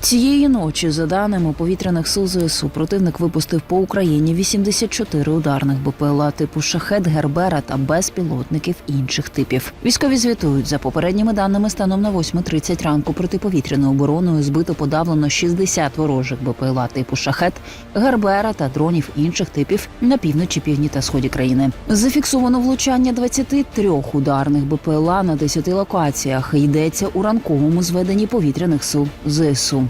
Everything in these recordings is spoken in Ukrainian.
Цієї ночі, за даними повітряних сил ЗСУ, противник випустив по Україні 84 ударних БПЛА типу шахет, гербера та безпілотників інших типів. Військові звітують за попередніми даними станом на 8.30 ранку протиповітряною обороною збито подавлено 60 ворожих БПЛА типу шахет, гербера та дронів інших типів на півночі, півдні та сході країни. Зафіксовано влучання 23 ударних БПЛА на 10 локаціях. Йдеться у ранковому зведенні повітряних сил ЗСУ.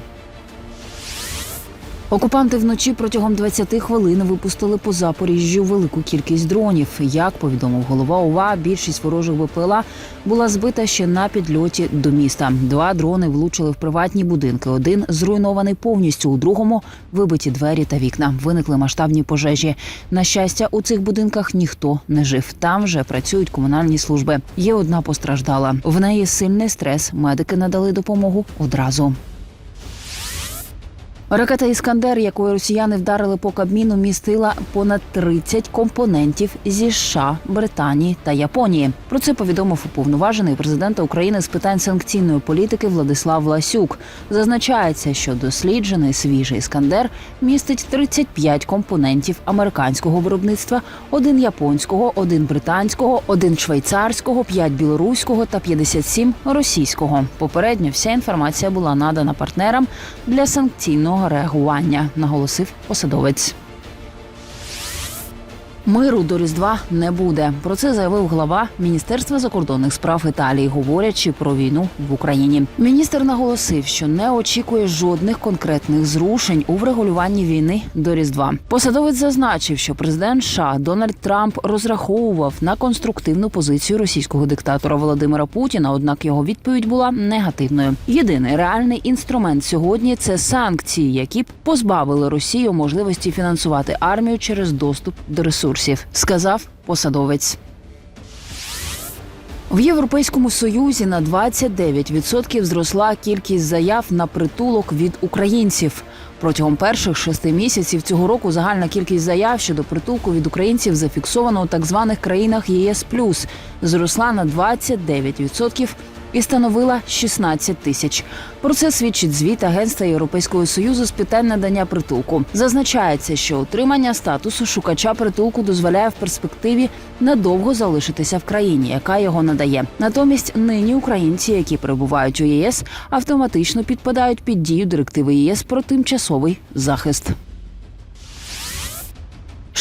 Окупанти вночі протягом 20 хвилин випустили по Запоріжжю велику кількість дронів. Як повідомив голова ОВА, більшість ворожих БПЛА була збита ще на підльоті до міста. Два дрони влучили в приватні будинки. Один зруйнований повністю. У другому вибиті двері та вікна. Виникли масштабні пожежі. На щастя, у цих будинках ніхто не жив. Там вже працюють комунальні служби. Є одна постраждала. В неї сильний стрес. Медики надали допомогу одразу. Ракета Іскандер, якою росіяни вдарили по Кабміну, містила понад 30 компонентів зі США, Британії та Японії. Про це повідомив уповноважений президента України з питань санкційної політики Владислав Ласюк. Зазначається, що досліджений свіжий іскандер містить 35 компонентів американського виробництва, один японського, один британського, один швейцарського, 5 білоруського та 57 російського. Попередньо вся інформація була надана партнерам для санкційного реагування, наголосив посадовець. Миру до Різдва не буде. Про це заявив глава Міністерства закордонних справ Італії, говорячи про війну в Україні. Міністр наголосив, що не очікує жодних конкретних зрушень у врегулюванні війни до Різдва. Посадовець зазначив, що президент США Дональд Трамп розраховував на конструктивну позицію російського диктатора Володимира Путіна. Однак його відповідь була негативною. Єдиний реальний інструмент сьогодні це санкції, які б позбавили Росію можливості фінансувати армію через доступ до ресурсів, сказав посадовець. В Європейському Союзі на 29% зросла кількість заяв на притулок від українців. Протягом перших шести місяців цього року загальна кількість заяв щодо притулку від українців зафіксовано у так званих країнах ЄС зросла на 29% і становила 16 тисяч. Про це свідчить звіт Агентства Європейського союзу з питань надання притулку. Зазначається, що отримання статусу шукача притулку дозволяє в перспективі надовго залишитися в країні, яка його надає. Натомість нині українці, які перебувають у ЄС, автоматично підпадають під дію директиви ЄС про тимчасовий захист.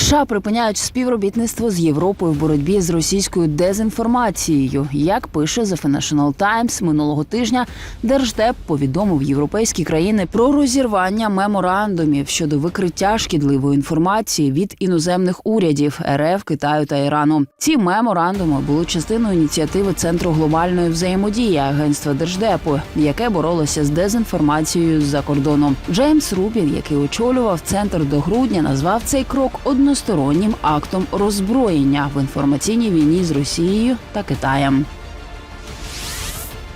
США припиняють співробітництво з Європою в боротьбі з російською дезінформацією. Як пише The Financial Times, минулого тижня Держдеп повідомив європейські країни про розірвання меморандумів щодо викриття шкідливої інформації від іноземних урядів РФ, Китаю та Ірану. Ці меморандуми були частиною ініціативи Центру глобальної взаємодії агентства Держдепу, яке боролося з дезінформацією з-за кордону. Джеймс Рубін, який очолював центр до грудня, назвав цей крок одностороннім актом роззброєння в інформаційній війні з Росією та Китаєм.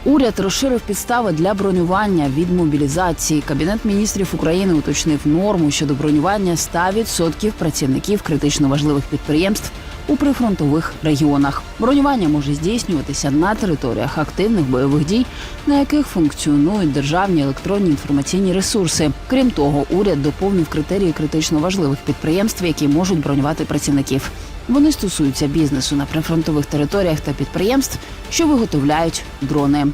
Уряд розширив підстави для бронювання від мобілізації. Кабінет міністрів України уточнив норму щодо бронювання 100% працівників критично важливих підприємств у прифронтових регіонах. Бронювання може здійснюватися на територіях активних бойових дій, на яких функціонують державні електронні інформаційні ресурси. Крім того, уряд доповнив критерії критично важливих підприємств, які можуть бронювати працівників. Вони стосуються бізнесу на прифронтових територіях та підприємств, що виготовляють дрони.